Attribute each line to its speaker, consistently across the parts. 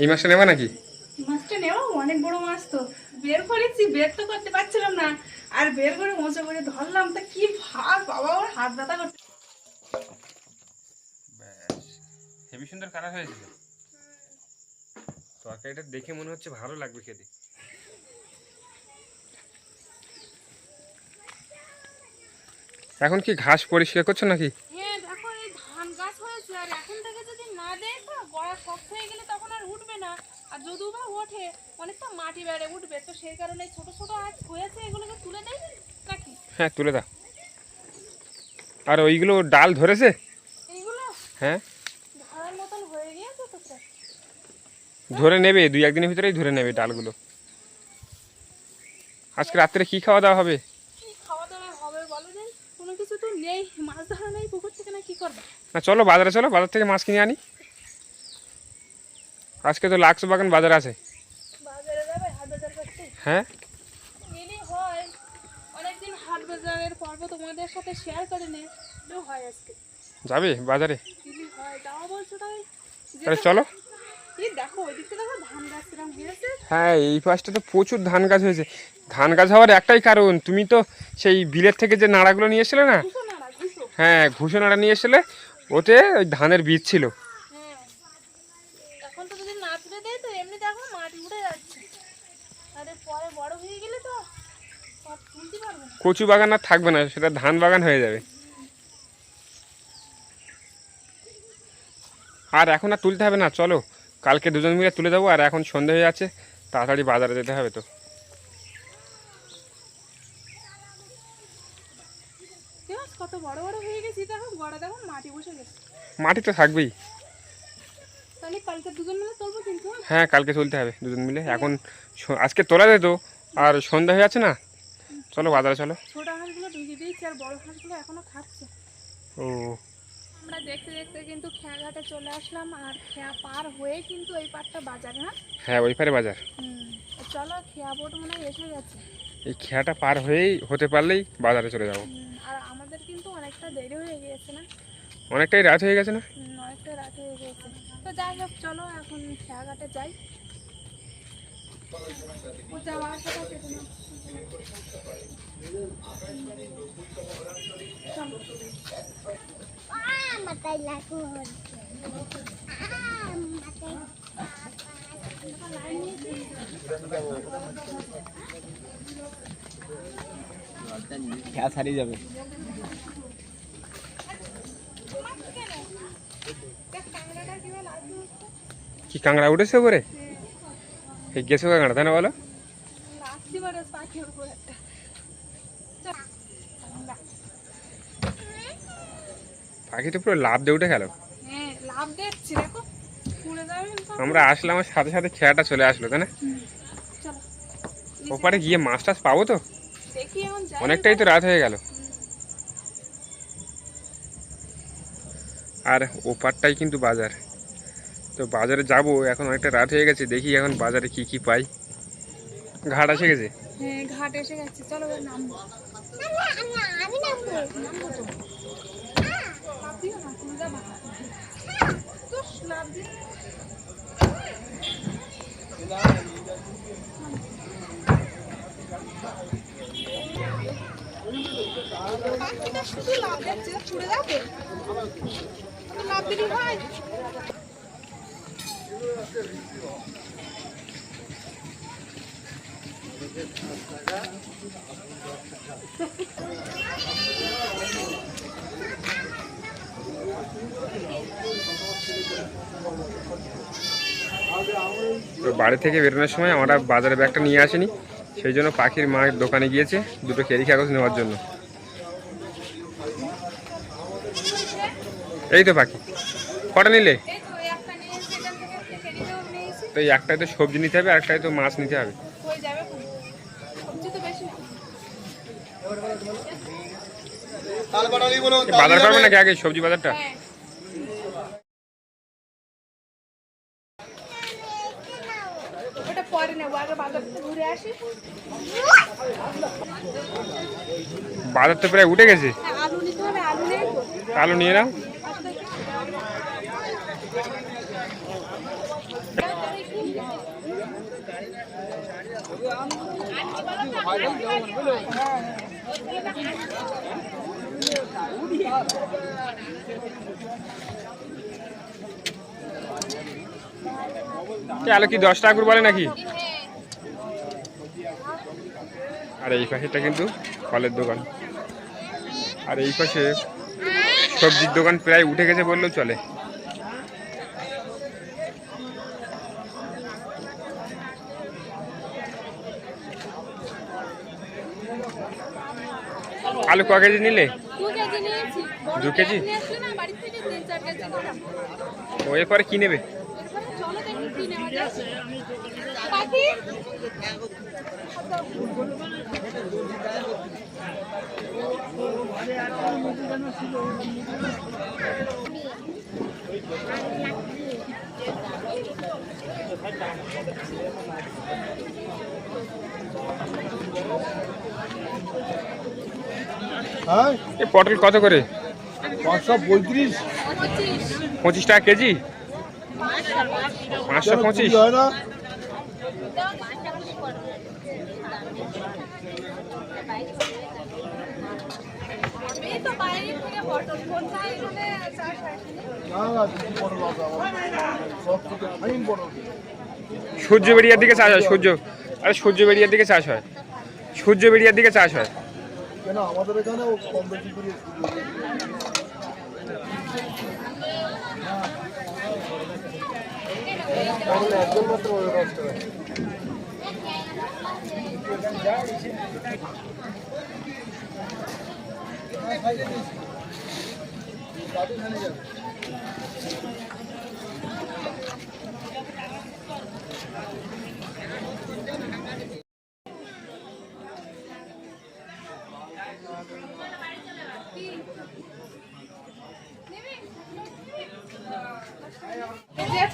Speaker 1: এই মাছটা নেবা নাকি?
Speaker 2: মাছটা নেও অনেক বড় মাছ তো। বের করেছি বের তো করতে পারছিলাম না। আর বের করে মজা করে ধরলাম তা কি ভাগ বাবা আমার হাত ব্যথা করছে।
Speaker 1: ব্যাস। হেভি সুন্দর কালার হয়েছে তো তরকারিটা দেখে মনে হচ্ছে ভালো লাগবে খেতে। এখন কি ঘাস পরিষ্কার করছ নাকি
Speaker 2: হ্যাঁ দেখো এই ধান গাছ হয়েছে আর এখন থেকে যদি না দেয় তো গড়া শক্ত হয়ে গেলে তখন আর উঠবে না। আর যদিও বা ওঠে অনেকটা মাটি বেড়ে উঠবে। তো সেই কারণে ছোট ছোট আজ হয়েছে এগুলোকে তুলে দেয় নাকি?
Speaker 1: হ্যাঁ তুলে দাও। আর ওইগুলো ডাল ধরেছে?
Speaker 2: এইগুলো
Speaker 1: হ্যাঁ।
Speaker 2: ধরার মতন হয়ে গিয়েছে তো
Speaker 1: ধরে নেবে দুই একদিনের ভিতরেই ধরে নেবে ডালগুলো। আজকে রাত্রে কি খাওয়া দাওয়া হবে?
Speaker 2: কি খাওয়া দাওয়া হবে বলো যাই কোনো কিছু তো নেই মাছ ধরা নেই পুকুর থেকে না কি করবে?
Speaker 1: না চলো বাজারে চলো। বাজার থেকে মাছ কিনে আনি। আজকে তো লাক্স বাগান বাজার আছে। হ্যাঁ? যাবে বাজারে? তাহলে চলো। হ্যাঁ এই পাশটা তো প্রচুর ধান গাছ হয়েছে। ধান গাছ হওয়ার একটাই কারণ তুমি তো সেই বিলের থেকে যে নাড়াগুলো নিয়ে এসেছিলে না? হ্যাঁ ঘুষো নাড়া নিয়ে এসেছিলে। ওতে ওই ধানের বীজ ছিল। কচু বাগান আর থাকবে না সেটা ধান বাগান হয়ে যাবে। আর এখন আর তুলতে হবে না চলো। কালকে দুজন মিলে তুলে দেবো আর এখন সন্ধে হয়ে যাচ্ছে তাড়াতাড়ি বাজারে যেতে হবে তো।
Speaker 2: কত বড় বড় গড়া দেখো মাটি বসে গেছে।
Speaker 1: মাটি তো থাকবেই।
Speaker 2: তাহলে কালকে দুজন মিলে তুলবো কিন্তু হ্যাঁ?
Speaker 1: হ্যাঁ কালকে তুলতে হবে দুজন মিলে। এখন আজকে তোলা যেত আর সন্ধ্যা হয়ে যাচ্ছে না? চলো বাজারে চলো।
Speaker 2: ছোট হাঁসগুলো ঢুকে দিয়েছি আর বড় হাঁসগুলো এখনও খাচ্ছে।
Speaker 1: ও।
Speaker 2: আমরা দেখতে দেখতে কিন্তু খেয়াঘাটে চলে আসলাম আর খেয়া পার হয়ে কিন্তু এই পারটা বাজার হ্যাঁ?
Speaker 1: হ্যাঁ ওই পারে বাজার।
Speaker 2: চলো খেয়া বোট মনে এসে গেছে।
Speaker 1: এই খেয়াটা পার হয়েই হতে পারলেই বাজারে চলে যাব।
Speaker 2: আর অনেকটা দেরি হয়ে গিয়েছে না?
Speaker 1: অনেকটাই রাত হয়ে গেছে না?
Speaker 2: অনেকটা রাত হয়ে গিয়েছে। তো যাই হোক চলো এখন খেয়াঘাটে যাই.
Speaker 3: খেয়া ছাড়িয়ে যাবে
Speaker 2: দেখ কাঁকড়াটা কীভাবে লাগছে হচ্ছে।
Speaker 1: কি কাঁকড়া উঠেছে এই গেছো কাঁকড়া তাই না বলো
Speaker 2: লাগছে বারে পাখির উপর একটা চল। না।
Speaker 1: পাখি তো পুরো লাভ দিয়ে উঠে গেল। আমরা আসলাম আর সাথে সাথে খেয়াটা চলে আসলো তাই না ওপারে গিয়ে মাছ টাছ পাবো তো অনেকটাই তো রাত হয়ে গেল আর ওপারটাই কিন্তু বাজার। তো বাজারে যাব এখন অনেকটা রাত হয়ে গেছে দেখি এখন বাজারে কি কি পাই। ঘাট এসে গেছে?
Speaker 2: হ্যাঁ ঘাট এসে গেছে চলো নামবো. নামবো। তো। শুধু লাভ যাবে?
Speaker 1: বাড়ি থেকে বেরোনোর সময় আমরা বাজারে ব্যাগটা নিয়ে আসিনি, সেই জন্য পাখির মা দোকানে গিয়েছে, দুটো কেরি কাগজ নেওয়ার জন্য। এই তো পাখি। কটা নিলে?
Speaker 2: তো এই
Speaker 1: একটাই তো সবজি নিতে হবে আর একটাই তো মাছ নিতে হবে।
Speaker 2: যাবে কোনো সবজি তো বেশি না।
Speaker 1: এ বাজার করবে নাকি আগে সবজি বাজারটা?
Speaker 2: হ্যাঁ। বাজার
Speaker 1: তো প্রায় উঠে গেছে।
Speaker 2: হ্যাঁ আলু নিতে হবে আলু নেই তো
Speaker 1: আলু নিয়ে নাও
Speaker 2: আসলে কি-
Speaker 1: কে আলো কি দশ টাকা করে বলে নাকি? আর এই পাশেটা কিন্তু ফলের দোকান। আর এই পাশে সবজির দোকান প্রায় উঠে গেছে বললেও চলে। আলু ক কেজি নিলে?
Speaker 2: দু কেজি নিয়েছি। বড়
Speaker 1: দু কেজি?
Speaker 2: ব্যাগ নিয়ে
Speaker 4: হ্যাঁ?
Speaker 1: এ পটল কত করে?
Speaker 4: পাঁচশো পঁয়ত্রিশ।
Speaker 2: পঁচিশ
Speaker 1: টাকা কেজি? পাঁচশো পঁচিশ?
Speaker 2: এই
Speaker 1: সূর্য বেরিয়ার দিকে চাষ হয় সূর্য। আরে সূর্য বেরিয়ার দিকে চাষ হয়। সূর্য বেরিয়ার দিকে চাষ হয়।
Speaker 4: কেন? আমাদের এখানে ও কম বেশি করে মাত্র
Speaker 2: এই যে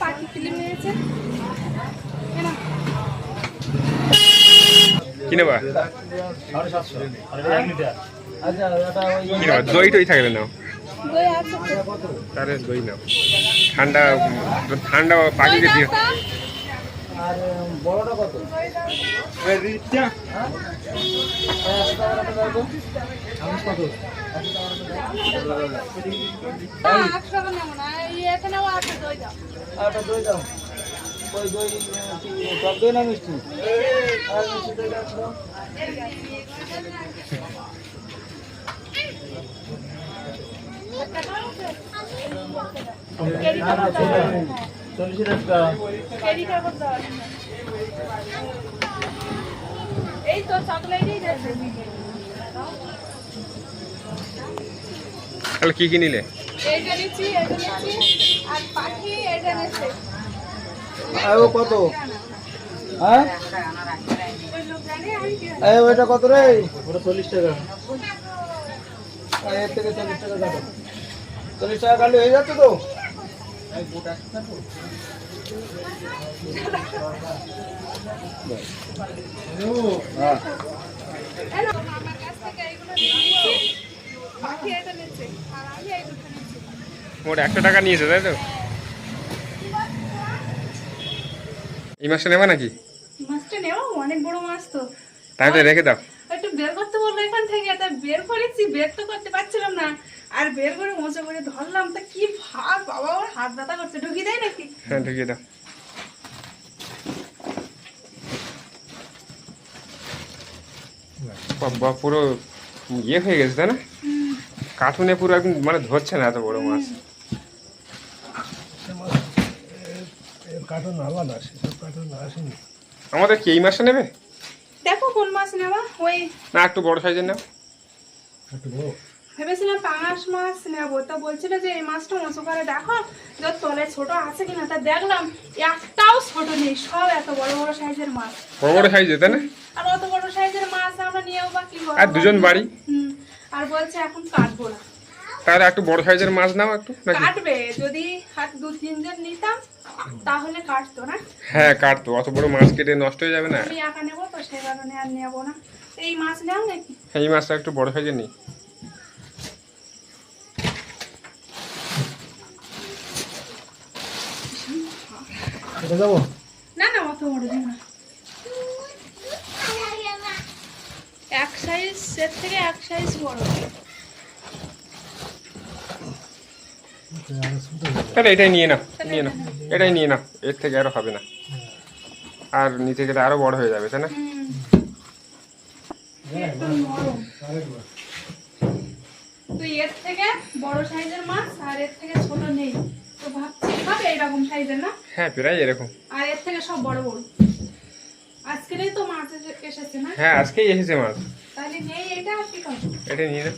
Speaker 2: পাখি ফিল্ম নিয়েছে।
Speaker 1: কি নেবা? কি নেবা? দই টই থাকলে নাও। তাহলে দই নাও। ঠান্ডা ঠান্ডা পাখিকে দিও
Speaker 3: আর বড়টা কত? মিষ্টি। চল্লিশ টাকা।
Speaker 2: এই তো চকলেটই
Speaker 1: তাহলে কি কি নিলে?
Speaker 3: কত? হ্যাঁ? কত রে? ওটা চল্লিশ টাকা। আর এর থেকে চল্লিশ টাকা কাটো। চল্লিশ টাকা কাটলে হয়ে যাচ্ছে তো? হ্যাঁ
Speaker 1: মোট একশো টাকা নিয়েছে তাই তো? এই মাসটা নেবা নাকি?
Speaker 2: মাছটা নেওয়া অনেক বড় মাছ তো।
Speaker 1: তাহলে রেখে দাও।
Speaker 2: একটু বের করতে বলল এখান থেকে তা বের করেছি বের তো করতে পারছিলাম না। আর বের করে মোচা করে ধরলাম তা কি ভাব বাবা ওর হাত ব্যথা করছে ঢুকি দেয় নাকি?
Speaker 1: হ্যাঁ ঢুকিয়ে দাও। বাবা পুরো ইয়ে হয়ে গেছে তাই না? কার্টুনে পুরো একদম মানে ধরছে না এত বড় মাছ।
Speaker 4: কার্টুন আলাদা সেসব কার্টুন আসেনি
Speaker 1: আমাদের কি এই মাছটা নেবে?
Speaker 2: দেখো কোন মাছ নেওয়া? ওই
Speaker 1: না একটু বড় সাইজের নাও।
Speaker 4: একটু বড়।
Speaker 2: ভেবেছিলাম পাঙাশ মাছ নেব তো বলছিল যে এই মাছটা উঁচু করে দেখো যত তলায় ছোট আছে কিনা তা দেখলাম একটাও ছোট নেই সব এত বড় বড় সাইজের মাছ।
Speaker 1: বড় বড় সাইজের তাই না?
Speaker 2: আর অত বড় সাইজের মাছ আমরা নিয়েও বা কি
Speaker 1: আর দুজন বাড়ি?
Speaker 2: হুম। আর বলছে এখন কাটবো না।
Speaker 1: তাহলে একটু বড় সাইজের মাছ নাও একটু
Speaker 2: কাটবে যদি হাত দু তিনজন নিতাম তাহলে কাটতো না?
Speaker 1: হ্যাঁ কাটতো অত বড় মাছ কেটে নষ্ট হয়ে যাবে না।
Speaker 2: আমি একা নেব তো সে কারণে আর নেব না। এই মাছ নেও নাকি?
Speaker 1: এই মাছটা একটু বড় সাইজের নেই
Speaker 4: এটা যাব
Speaker 2: না না অত বড় দিন না। এক সাইজ এর থেকে এক সাইজ বড়
Speaker 1: তাহলে এটাই নিয়ে নাও নিয়ে নাও। এটাই নিয়ে নাও। এর থেকে আরও হবে না। আর নিচে গেলে আরও বড় হয়ে যাবে তাই না?
Speaker 2: তো এর থেকে বড় সাইজের মাছ আর এর থেকে ছোট নেই। তো ভাবছি খাবে এরকম সাইজের না?
Speaker 1: হ্যাঁ প্রায় এরকম।
Speaker 2: আর এর থেকে সব বড় বড়। আজকেরই তো মাছ এসেছে না?
Speaker 1: হ্যাঁ আজকেই এসেছে মাছ।
Speaker 2: তাহলে নেই এটা আর কি খাব
Speaker 1: এটা নিয়ে নাও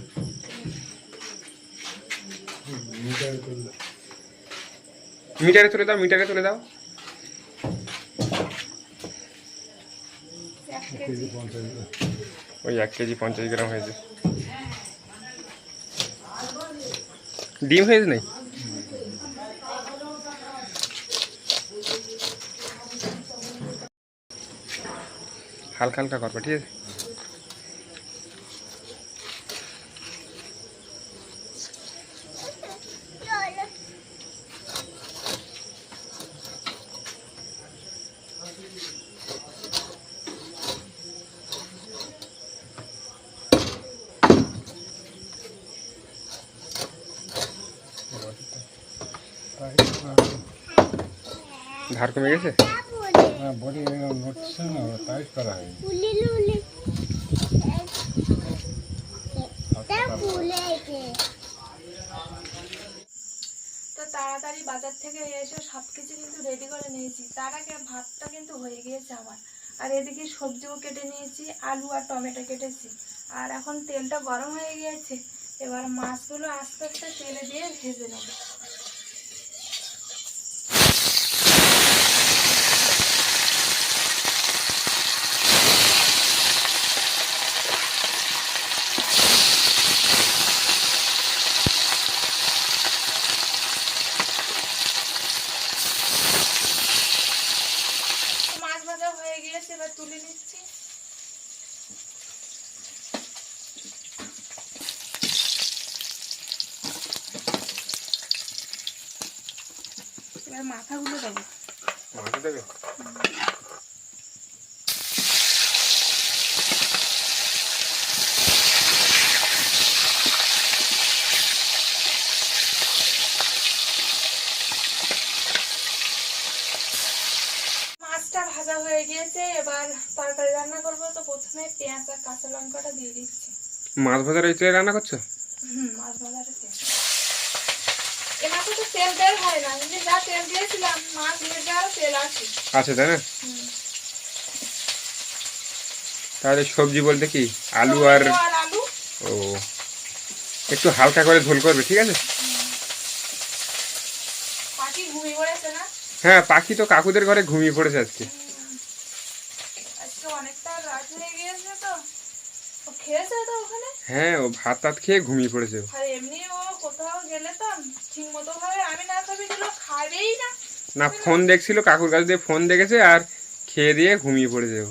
Speaker 1: মিটারে তুলে দাও মিটারে তুলে দাও। ওই এক কেজি পঞ্চাশ গ্রাম হয়েছে। ডিম হয়েছে নাই হালকা হালকা করবা ঠিক আছে? ধার কমে গেছে?
Speaker 4: না করা হয়
Speaker 2: তো তাড়াতাড়ি বাজার থেকে এসে সব কিছু কিন্তু রেডি করে নিয়েছি। তার আগে ভাতটা কিন্তু হয়ে গিয়েছে আমার। আর এদিকে সবজিও কেটে নিয়েছি আলু আর টমেটো কেটেছি। আর এখন তেলটা গরম হয়ে গিয়েছে। এবার মাছগুলো আস্তে আস্তে তেলে দিয়ে ভেজে নেব মাছ ভাজা হয়ে গিয়েছে এবার তুলে নিচ্ছি এবার মাথাগুলো দেবো
Speaker 1: মাথা দেবে
Speaker 2: মাছটা ভাজা হয়ে গিয়েছে এবার তরকারি রান্না করব। তো প্রথমে পেঁয়াজ আর কাঁচা লঙ্কাটা দিয়ে দিচ্ছি।
Speaker 1: মাছ ভাজার ওই রান্না করছ?
Speaker 2: হুম মাছ ভাজাটা তেল। এ মাছে তো তেল বের হয় না। কিন্তু যা তেল দিয়েছিলাম মাছ আরও তেল আছে।
Speaker 1: আছে তাই না? তাহলে সবজি বলতে কি? আলু আর
Speaker 2: আলু।
Speaker 1: ও। একটু হালকা করে ঝোল করবে ঠিক আছে? হ্যাঁ পাখি তো কাকুদের ঘরে ঘুমিয়ে পড়েছে আজকে।
Speaker 2: আজকে অনেকটা রাত হয়ে গিয়েছে তো। খেয়েছে তো ওখানে?
Speaker 1: হ্যাঁ ও ভাত টাত খেয়ে ঘুমিয়ে পড়েছে।
Speaker 2: আর এমনি ও কোথাও গেলে তো ঠিক মতো ভাবে আমি না খাবি দিল খাবেই না।
Speaker 1: না ফোন দেখছিল কাকুর কাছ দিয়ে ফোন দেখেছে আর খেয়ে দিয়ে ঘুমিয়ে পড়েছে ও।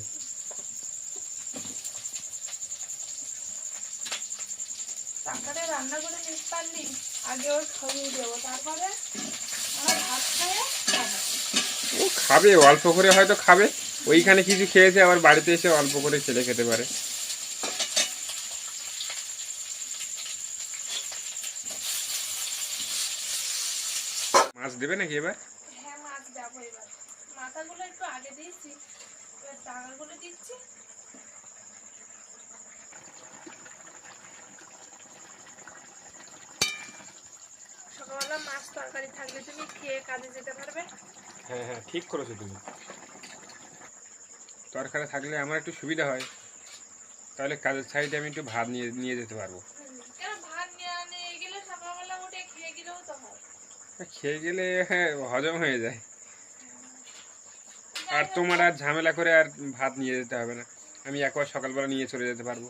Speaker 2: তারপরে রান্না করে নিতে পারলি? আগে ওর খাইয়ে দেবো তারপরে আমার ভাত খায় খাবে।
Speaker 1: ও খাবে অল্প করে হয়তো খাবে। ওইখানে কিছু খেয়েছে আবার বাড়িতে এসে অল্প করে খেলে খেতে পারে মাছ দেবে নাকি এবার?
Speaker 2: হ্যাঁ মাছ যাব এবার। মাথাগুলো একটু আগে দিয়েছি। এবার টাকাগুলো দিচ্ছি। সকালবেলা মাছ তরকারি থাকলে তুমি খেয়ে কাজে যেতে পারবে।
Speaker 1: হ্যাঁ হ্যাঁ ঠিক করেছ তুমি। তরকারি থাকলে আমার একটু সুবিধা হয়। তাহলে কাজের সাইডে আমি একটু ভাত নিয়ে নিয়ে যেতে পারব।
Speaker 2: খেয়ে
Speaker 1: গেলে হ্যাঁ হজম হয়ে যায়। আর তোমার আর ঝামেলা করে আর ভাত নিয়ে যেতে হবে না। আমি একবার সকালবেলা নিয়ে চলে যেতে পারব।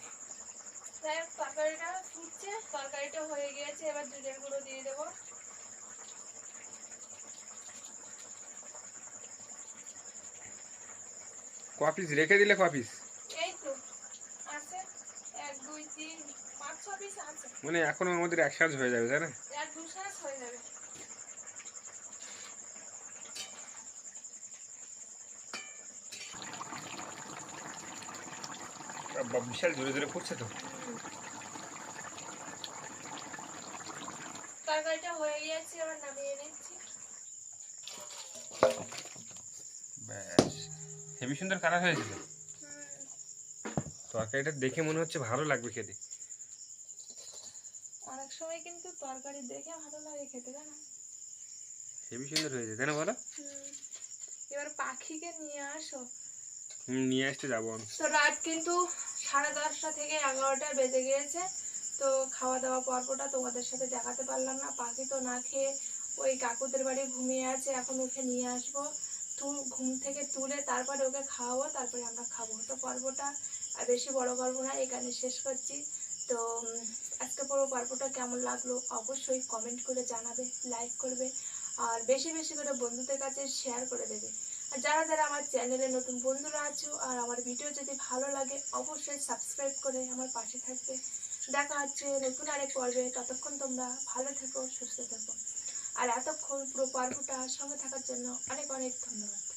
Speaker 2: তরকারিটা ফুটছে তরকারিটা হয়ে গিয়েছে এবার জিরের গুঁড়ো দিয়ে দেবো।
Speaker 1: কপিস রেখে দিলে কপিস?
Speaker 2: এই তো আছে। পিস আছে।
Speaker 1: মানে এখনও আমাদের এক সাজ হয়ে যাবে তাই না?
Speaker 2: এক দু শ্বাস হয়ে যাবে।
Speaker 1: বাবা, বিশাল জোরে জোরে ফুটছে তো।
Speaker 2: তরকারিটা হয়ে গিয়েছে এবার নামিয়ে নিচ্ছি।
Speaker 1: ব্যাস। হেবি সুন্দর কালার হয়েছে তো
Speaker 2: হুম,
Speaker 1: তরকারিটা দেখে মনে হচ্ছে ভালো লাগবে খেতে।
Speaker 2: অনেক সময় কিন্তু তরকারি দেখে ভালো লাগে খেতে জানো?
Speaker 1: হেবি সুন্দর হয়েছে তাই না বলো?
Speaker 2: এবার পাখিকে নিয়ে আসো।
Speaker 1: নিয়ে আসতে যাব আমি।
Speaker 2: তো রাত কিন্তু সাড়ে দশটা থেকে এগারোটা বেজে গিয়েছে। তো খাওয়া দাওয়া পর্বটা তোমাদের সাথে দেখাতে পারলাম না। পাখি তো না খেয়ে ওই কাকুদের বাড়ি ঘুমিয়ে আছে, এখন উঠে নিয়ে আসব। ঘুম থেকে তুলে তারপরে ওকে খাওয়াবো, তারপরে আমরা খাব তো পর্বটা আর বেশি বড় করব না, এখানে শেষ করছি। তো আজকে পুরো পর্বটা কেমন লাগল অবশ্যই কমেন্ট করে জানাবে লাইক করবে। আর বেশি বেশি করে বন্ধুদের কাছে শেয়ার করে দেবে। আর যারা যারা আমার চ্যানেলে নতুন বন্ধুরা আছো আর আমার ভিডিও যদি ভালো লাগে, অবশ্যই সাবস্ক্রাইব করে আমার পাশে থাকবে। দেখা হচ্ছে নতুন আরেক পর্বে। ততক্ষণ তোমরা ভালো থেকো, সুস্থ থেকো। আর এতক্ষণ পুরো পর্বটা সঙ্গে থাকার জন্য অনেক অনেক ধন্যবাদ।